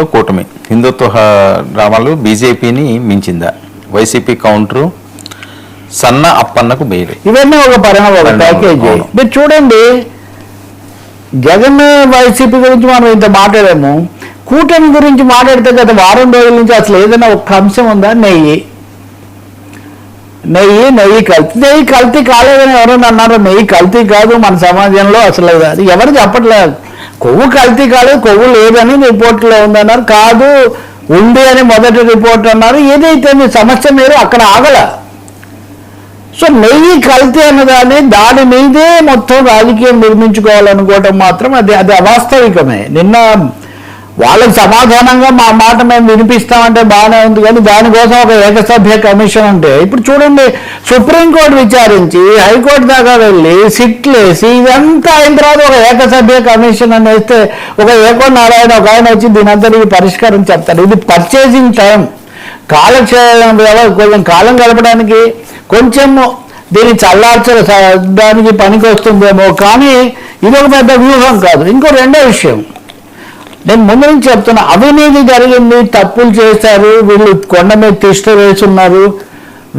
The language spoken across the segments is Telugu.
ఆంధ్రప్రదేశ్లో కూటమి. హిందుత్వ డ్రామాలు బీజేపీని మించిందా? వైసీపీ కౌంటరు సన్న అప్పన్నకు బెయిల్. ఇవన్నీ ఒక పరిణామం ప్యాకేజీ. మీరు చూడండి జగన్ వైసీపీ గురించి మనం ఇంత మాట్లాడాము. కూటమి గురించి మాట్లాడితే గత వారం రోజుల నుంచి అసలు ఏదైనా ఒక అంశం ఉందా? నెయ్యి. నెయ్యి నెయ్యి కల్తీ. నెయ్యి కల్తీ కాలేదని ఎవరైనా అన్నారు? నెయ్యి కల్తీ కాదు మన సమాజంలో అసలు అది ఎవరు చెప్పట్లేదు. కొవ్వు కల్తీ కాదు కొవ్వు లేదని రిపోర్ట్లో ఉందన్నారు. కాదు ఉంది అని మొదటి రిపోర్ట్ అన్నారు. ఏదైతే మీ సమస్య మీరు అక్కడ ఆగల. సో నెయ్యి కల్తీ అన్నదాన్ని దాని మీదే మొత్తం రాజకీయం నిర్మించుకోవాలనుకోవటం మాత్రం అది అది అవాస్తవికమే. నిన్న వాళ్ళకి సమాధానంగా మా మాట మేము వినిపిస్తామంటే బాగానే ఉంది కానీ దానికోసం ఒక ఏకసభ్య కమిషన్ అంటే ఇప్పుడు చూడండి సుప్రీంకోర్టు విచారించి హైకోర్టు దాకా వెళ్ళి సిట్లేసి ఇదంతా అయిన తర్వాత ఒక ఏకసభ్య కమిషన్ అని వేస్తే ఒక ఏకో నారాయణ ఒక ఆయన వచ్చి దీని పరిష్కారం చెప్తారు. ఇది పర్చేసింగ్ టైం కాలక్షేపం కొంచెం కాలం గడపడానికి కొంచెం దీన్ని చల్లార్చడానికి పనికి వస్తుందేమో కానీ ఇది ఒక పెద్ద వ్యూహం కాదు. ఇంకో రెండో విషయం. నేను ముందు నుంచి చెప్తున్నా అవినీతి జరిగింది తప్పులు చేశారు వీళ్ళు కొండ మీద తిష్ట వేసున్నారు.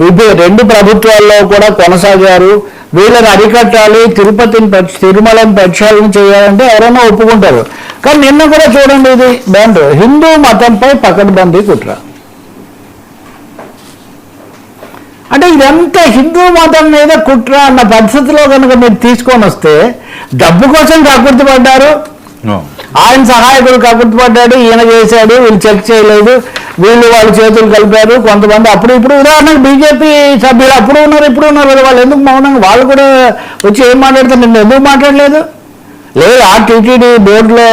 విభి రెండు ప్రభుత్వాల్లో కూడా కొనసాగారు. వీళ్ళని అరికట్టాలి తిరుపతిని తిరుమలని ప్రక్షాళన చేయాలంటే ఎవరైనా ఒప్పుకుంటారు. కానీ నిన్న కూడా చూడండి ఇది బ్యాండ్ హిందూ మతంపై పకడ్బందీ కుట్ర. అంటే ఇదంతా హిందూ మతం మీద కుట్ర అన్న పద్ధతిలో కనుక మీరు తీసుకొని వస్తే డబ్బు కోసం కక్కుర్తి పడ్డారు. ఆయన సహాయకుడు కక్కుర్తి ఈయన చేశాడు వీళ్ళు చెక్ చేయలేదు వీళ్ళు వాళ్ళు చేతులు కలిపారు కొంతమంది అప్పుడు ఇప్పుడు ఉదాహరణకు బీజేపీ సభ్యులు అప్పుడు ఉన్నారు ఇప్పుడు ఉన్నారు కదా, వాళ్ళు ఎందుకు మౌనంగా వాళ్ళు కూడా వచ్చి ఏం మాట్లాడతారు? నేను ఎందుకు మాట్లాడలేదు? లేదు ఆ టీటీడీ బోర్డులో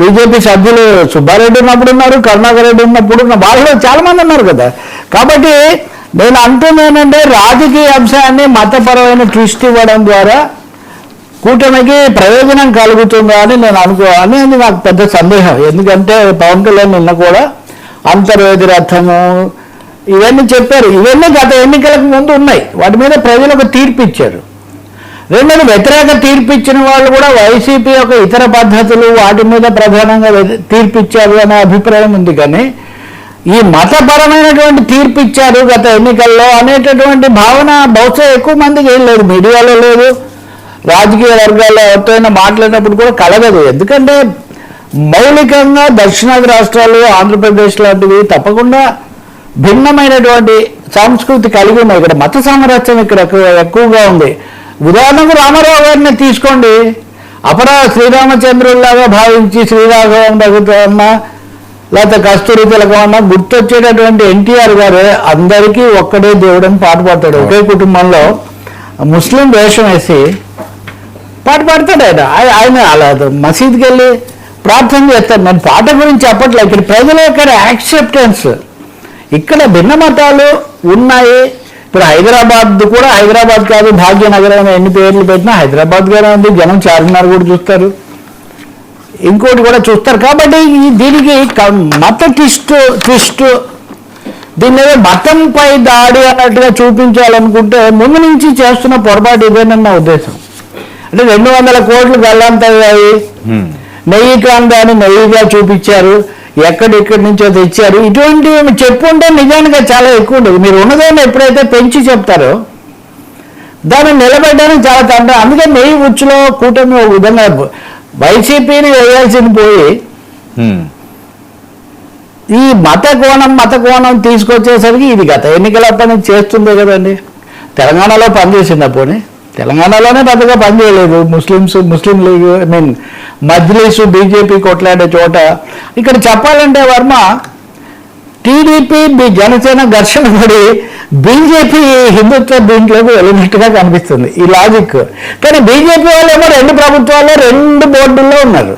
బీజేపీ సభ్యులు సుబ్బారెడ్డి ఉన్నప్పుడు ఉన్నారు కరుణాకర్ రెడ్డి ఉన్నప్పుడు ఉన్న వాళ్ళు చాలామంది ఉన్నారు కదా. కాబట్టి నేను అంటుంది ఏంటంటే రాజకీయ అంశాన్ని మతపరమైన ట్విస్ట్ ఇవ్వడం ద్వారా కూటమికి ప్రయోజనం కలుగుతుందా అని నేను అనుకో అనేది నాకు పెద్ద సందేహం. ఎందుకంటే పవన్ కళ్యాణ్ నిన్న కూడా అంతర్వేది రథము ఇవన్నీ చెప్పారు. ఇవన్నీ గత ఎన్నికలకు ముందు ఉన్నాయి. వాటి మీద ప్రజలు ఒక తీర్పు ఇచ్చారు రెండోది వ్యతిరేక తీర్పు ఇచ్చిన వాళ్ళు కూడా వైసీపీ యొక్క ఇతర పద్ధతులు వాటి మీద ప్రధానంగా తీర్పు ఇచ్చారు అనే అభిప్రాయం ఉంది కానీ ఈ మతపరమైనటువంటి తీర్పు ఇచ్చారు గత ఎన్నికల్లో అనేటటువంటి భావన బహుశా ఎక్కువ మందికి ఏం లేదు. మీడియాలో లేదు. రాజకీయ వర్గాల్లో ఎవరితోనైనా మాట్లాడినప్పుడు కూడా కలగదు. ఎందుకంటే మౌలికంగా దక్షిణాది రాష్ట్రాలు ఆంధ్రప్రదేశ్ లాంటివి తప్పకుండా భిన్నమైనటువంటి సంస్కృతి కలిగి ఉన్నాయి. ఇక్కడ మత సామరస్యం ఇక్కడ ఎక్కువ ఎక్కువగా ఉంది. ఉదాహరణకు రామారావు గారిని తీసుకోండి. అపరా శ్రీరామచంద్రుల్లాగా భావించి శ్రీరాఘవం రఘుతమ్మ లేకపోతే కస్తూరి తిలకం గుర్తొచ్చేటటువంటి ఎన్టీఆర్ గారు అందరికీ ఒక్కడే దేవుడని పాటుపడతాడు ఒకే కుటుంబంలో ముస్లిం వేషం వేసి పాట పాడతాడు ఆయన. ఆయన అలా మసీద్కి వెళ్ళి ప్రార్థన చేస్తాడు. నేను పాట గురించి చెప్పట్లేదు ఇక్కడ ప్రజల యొక్క యాక్సెప్టెన్స్ ఇక్కడ భిన్న మతాలు ఉన్నాయి. ఇప్పుడు హైదరాబాద్ కూడా హైదరాబాద్ కాదు భాగ్యనగరం అని ఎన్ని పేర్లు పెట్టినా హైదరాబాద్గానే ఉంది. జనం చార్మినార్ కూడా చూస్తారు. ఇంకోటి కూడా చూస్తారు. కాబట్టి దీనికి మత ట్విస్ట్ ట్విస్ట్. దీని మీద మతంపై దాడి అన్నట్టుగా చూపించాలనుకుంటే ముందు నుంచి చేస్తున్న పొరపాటు ఇదేనన్న ఉద్దేశం. అంటే రెండు వందల కోట్లు గల్లంతయ్యాయి నెయ్యి కాందాన్ని నెయ్యిగా చూపించారు. ఎక్కడెక్కడి నుంచో తెచ్చారు. ఇటువంటివి చెప్పుంటే నిజానికి చాలా ఎక్కువ ఉండదు. మీరు ఉన్నదాన్ని ఎప్పుడైతే పెంచి చెప్తారో దాన్ని నిలబెట్టడానికి చాలా తండ్రి అందుకే నెయ్యి ఉచ్చులో కూటమి ఒక విధంగా వైసీపీని వేయాల్సింది పోయి ఈ మత కోణం మత కోణం తీసుకొచ్చేసరికి ఇది గత ఎన్నికల పని చేస్తుందే కదండి. తెలంగాణలో పనిచేసింది పోనీ? తెలంగాణలోనే పెద్దగా పనిచేయలేదు Muslims Muslim league I mean Majlis B J P కొట్లాడే చోట. ఇక్కడ చెప్పాలంటే వర్మ టీడీపీ మీ జనసేన ఘర్షణ పడి బీజేపీ హిందుత్వ దీంట్లోకి వెళ్ళినట్టుగా కనిపిస్తుంది. ఈ లాజిక్. కానీ బీజేపీ వాళ్ళేమో రెండు ప్రభుత్వాల్లో రెండు బోర్డుల్లో ఉన్నారు.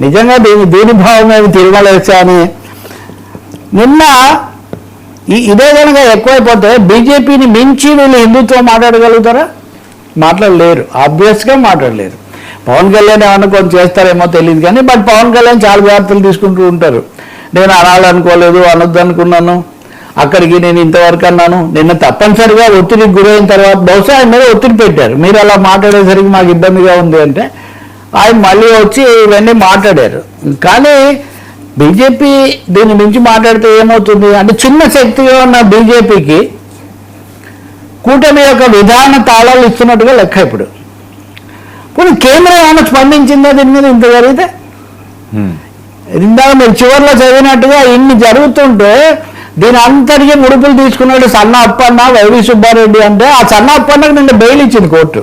నిజంగా దీని దీని భావం ఏమి తిరగలేసా అని. నిన్న ఈ- ఇదే కనుక ఎక్కువైపోతే బీజేపీని మించి వీళ్ళు హిందుత్వం మాట్లాడగలుగుతారా? మాట్లాడలేరు. ఆబ్వియస్గా మాట్లాడలేరు. పవన్ కళ్యాణ్ ఏమన్నా కొంచెం చేస్తారేమో తెలియదు కానీ బట్ పవన్ కళ్యాణ్ చాలా జాగ్రత్తలు తీసుకుంటూ ఉంటారు. నేను అనాలనుకోలేదు అనొద్దు అనుకున్నాను. అక్కడికి నేను ఇంతవరకు అన్నాను. నిన్న తప్పనిసరిగా ఒత్తిడికి గురైన తర్వాత బహుశా ఆయన మీద ఒత్తిడి పెట్టారు. మీరు అలా మాట్లాడేసరికి మాకు ఇబ్బందిగా ఉంది అంటే ఆయన మళ్ళీ వచ్చి ఇవన్నీ మాట్లాడారు. కానీ బీజేపీ దీని మించి మాట్లాడితే ఏమవుతుంది? అంటే చిన్న శక్తిగా ఉన్న బీజేపీకి కూటమి యొక్క విధాన తాళాలు ఇస్తున్నట్టుగా లెక్క ఇప్పుడు. ఇప్పుడు కేంద్రం ఏమైనా స్పందించిందా దీని మీద ఇంత జరిగితే. ఇందాక మీరు చివరిలో చదివినట్టుగా ఇన్ని జరుగుతుంటే దీని అంతటికీ ముడుపులు తీసుకున్నాడు సన్న అప్పన్న వైవి సుబ్బారెడ్డి అంటే ఆ సన్న అప్పన్నకు నిన్న బెయిల్ ఇచ్చింది కోర్టు.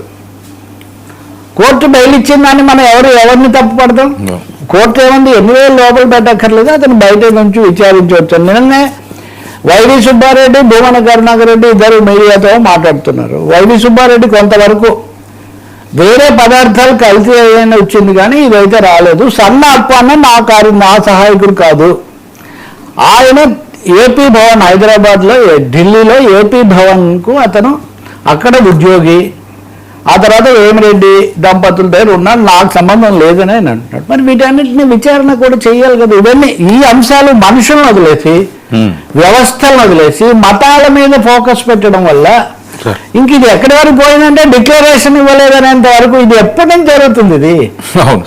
కోర్టు బెయిల్ ఇచ్చిందని మనం ఎవరు ఎవరిని తప్పు పడతాం? No. కోర్టు ఏముంది? ఎన్ని వేలు లోపల పెట్టక్కర్లేదు అతను బయట నుంచి విచారించవచ్చు. నిన్ననే వైవి సుబ్బారెడ్డి భూమన కరుణాకర్ రెడ్డి ఇద్దరు మీడియాతో మాట్లాడుతున్నారు. వైవి సుబ్బారెడ్డి కొంతవరకు వేరే పదార్థాలు కలిసి ఏదైనా వచ్చింది కానీ ఇదైతే రాలేదు. సన్న అప్పన్న నా కారు నా సహాయకుడు కాదు. ఆయన ఏపీ భవన్ హైదరాబాద్లో ఢిల్లీలో ఏపీ భవన్కు అతను అక్కడ ఉద్యోగి. ఆ తర్వాత వేమిరెడ్డి దంపతుల దగ్గర ఉన్నాడు నాకు సంబంధం లేదని ఆయన అంటున్నాడు మరి వీటన్నిటిని విచారణ కూడా చేయాలి కదా. ఇవన్నీ ఈ అంశాలు మనుషులను వదిలేసి వ్యవస్థలను వదిలేసి మతాల మీద ఫోకస్ పెట్టడం వల్ల. ఇంక ఇది ఎక్కడి వరకు పోయిందంటే డిక్లరేషన్ ఇవ్వలేదనేంత వరకు ఇది ఎప్పటి నుంచి జరుగుతుంది ఇది?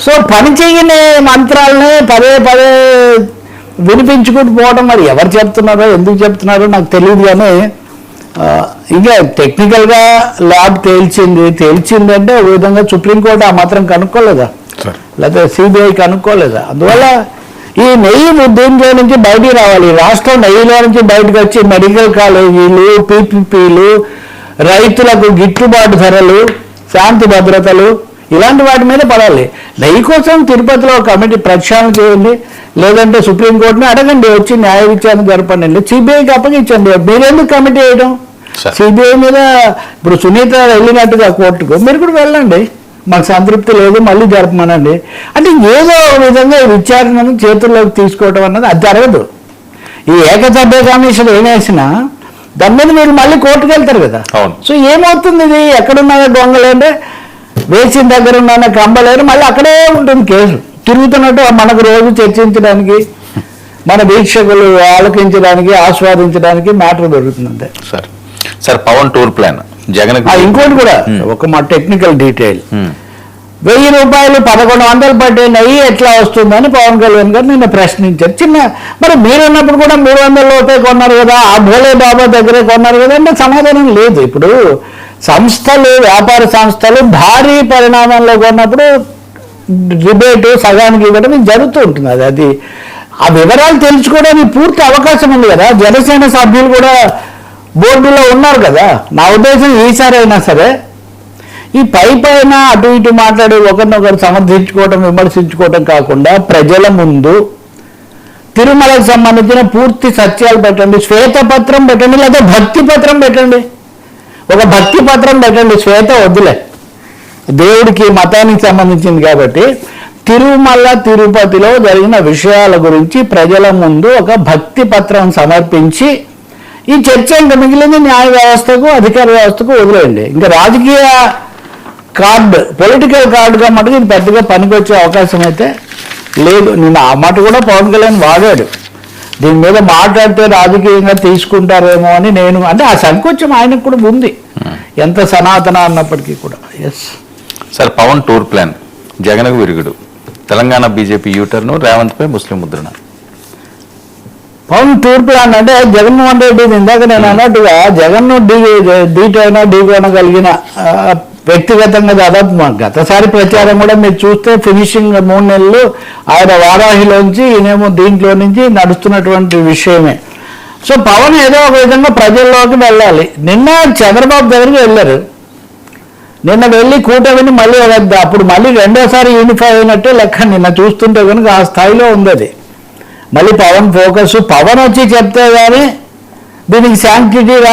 సో పని చేయని మంత్రాలనే పదే పదే వినిపించుకుంటూ పోవడం మరి ఎవరు చెప్తున్నారో ఎందుకు చెప్తున్నారో నాకు తెలియదు కానీ ఇంకా టెక్నికల్గా ల్యాబ్ తేల్చింది. తేల్చింది అంటే ఒక విధంగా సుప్రీంకోర్టు ఆ మాత్రం కనుక్కోలేదా? లేకపోతే సిబిఐ కనుక్కోలేదా? అందువల్ల ఈ నెయ్యి దీంట్లో నుంచి బయటికి రావాలి. రాష్ట్రం నెయ్యిలో నుంచి బయటకు వచ్చి మెడికల్ కాలేజీలు పీపీపీలు రైతులకు గిట్టుబాటు ధరలు శాంతి భద్రతలు ఇలాంటి వాటి మీద పడాలి. నెయ్యి కోసం తిరుపతిలో కమిటీ ప్రక్షాళన చేయండి. లేదంటే సుప్రీంకోర్టుని అడగండి. వచ్చి న్యాయ విచారణ జరపండి. సిబిఐకి అప్పగించండి. మీరెందుకు కమిటీ వేయడం. సిబిఐ మీద ఇప్పుడు సునీత వెళ్ళినట్టుగా కోర్టుకు. మీరు కూడా వెళ్ళండి. మాకు సంతృప్తి లేదు మళ్ళీ జరపమనండి. అంటే ఏదో విధంగా విచారణను చేతుల్లోకి తీసుకోవడం అన్నది అది జరగదు. ఈ ఏకసభ్య కమిషన్ ఏం వేసినా దాని మీద మీరు మళ్ళీ కోర్టుకు వెళ్తారు కదా. సో ఏమవుతుంది ఇది? ఎక్కడున్నాయో దొంగలేంటే వేసిన దగ్గర ఉన్న కంబలేరు మళ్ళీ అక్కడే ఉంటుంది కేసు. తిరుగుతున్నట్టు మనకు రోజు చర్చించడానికి మన వీక్షకులు ఆలోకించడానికి ఆస్వాదించడానికి మ్యాటర్ దొరుకుతుంది అంతే. Sir. Sir Pawan tour plan. Jagan ఇంకోటి కూడా ఒక మా టెక్నికల్ డీటెయిల్ వెయ్యి రూపాయలు పదకొండు వందలు పట్టే నెయ్యి ఎట్లా వస్తుందని పవన్ కళ్యాణ్ గారు నిన్న ప్రశ్నించారు. చిన్న మరి మీరు ఉన్నప్పుడు కూడా మూడు వందల లోపే కొన్నారు కదా ఆ భోలే బాబా దగ్గరే కొన్నారు కదా అంటే సమాధానం లేదు. ఇప్పుడు సంస్థలు వ్యాపార సంస్థలు భారీ పరిణామంలో కొన్నప్పుడు రిబేట్ సగానికి ఇవ్వడం జరుగుతూ ఉంటుంది. అది అది ఆ వివరాలు తెలుసుకోవడానికి పూర్తి అవకాశం ఉంది కదా. జనసేన సభ్యులు కూడా బోర్డులో ఉన్నారు కదా. నా ఉద్దేశం ఈసారి అయినా సరే ఈ పై పైన అటు ఇటు మాట్లాడి ఒకరినొకరు సమర్థించుకోవటం విమర్శించుకోవటం కాకుండా ప్రజల ముందు తిరుమలకు సంబంధించిన పూర్తి సత్యాలు పెట్టండి శ్వేతపత్రం పెట్టండి లేదా భక్తి పత్రం పెట్టండి. ఒక భక్తి పత్రం పెట్టండి శ్వేత వద్దులే. దేవుడికి మతానికి సంబంధించింది కాబట్టి తిరుమల తిరుపతిలో జరిగిన విషయాల గురించి ప్రజల ముందు ఒక భక్తి పత్రం సమర్పించి ఈ చర్చ ఇంకా మిగిలింది న్యాయ వ్యవస్థకు అధికార వ్యవస్థకు వదిలేయండి. ఇంకా రాజకీయ కార్డు పొలిటికల్ కార్డుగా మటుకు ఇది పెద్దగా పనికొచ్చే అవకాశం అయితే లేదు. నేను ఆ మాట కూడా పవన్ కళ్యాణ్ వాడాడు. దీని మీద మాట్లాడితే రాజకీయంగా తీసుకుంటారేమో అని నేను అంటే ఆ సంకోచం ఆయనకు కూడా ఉంది. ఎంత సనాతన అన్నప్పటికీ కూడా. Yes sir Pawan tour plan జగన్కు విరుగుడు. Telangana B J P U turn Revanth పై ముస్లిం ముద్రణ. పవన్ టూర్ ప్లాన్ అంటే జగన్మోహన్ రెడ్డి ఇందాక నేను అన్నట్టుగా జగన్ డీ డీటైనా ఢీకొనగలిగిన కలిగిన వ్యక్తిగతంగా దాదాపు మా గతసారి ప్రచారం కూడా మీరు చూస్తే ఫినిషింగ్ మూడు నెలలు ఆయన వారాహిలోంచి ఈయనేమో దీంట్లో నుంచి నడుస్తున్నటువంటి విషయమే. సో పవన్ ఏదో ఒక విధంగా ప్రజల్లోకి వెళ్ళాలి. నిన్న చంద్రబాబు దగ్గరికి వెళ్ళారు. నిన్న వెళ్ళి కూటమిని మళ్ళీ అప్పుడు మళ్ళీ రెండోసారి యూనిఫై అయినట్టే లెక్క నిన్న చూస్తుంటే కనుక ఆ స్థాయిలో ఉంది అది. మళ్ళీ పవన్ ఫోకస్ పవన్ వచ్చి చెప్తే కానీ దీనికి శాంక్టిటీ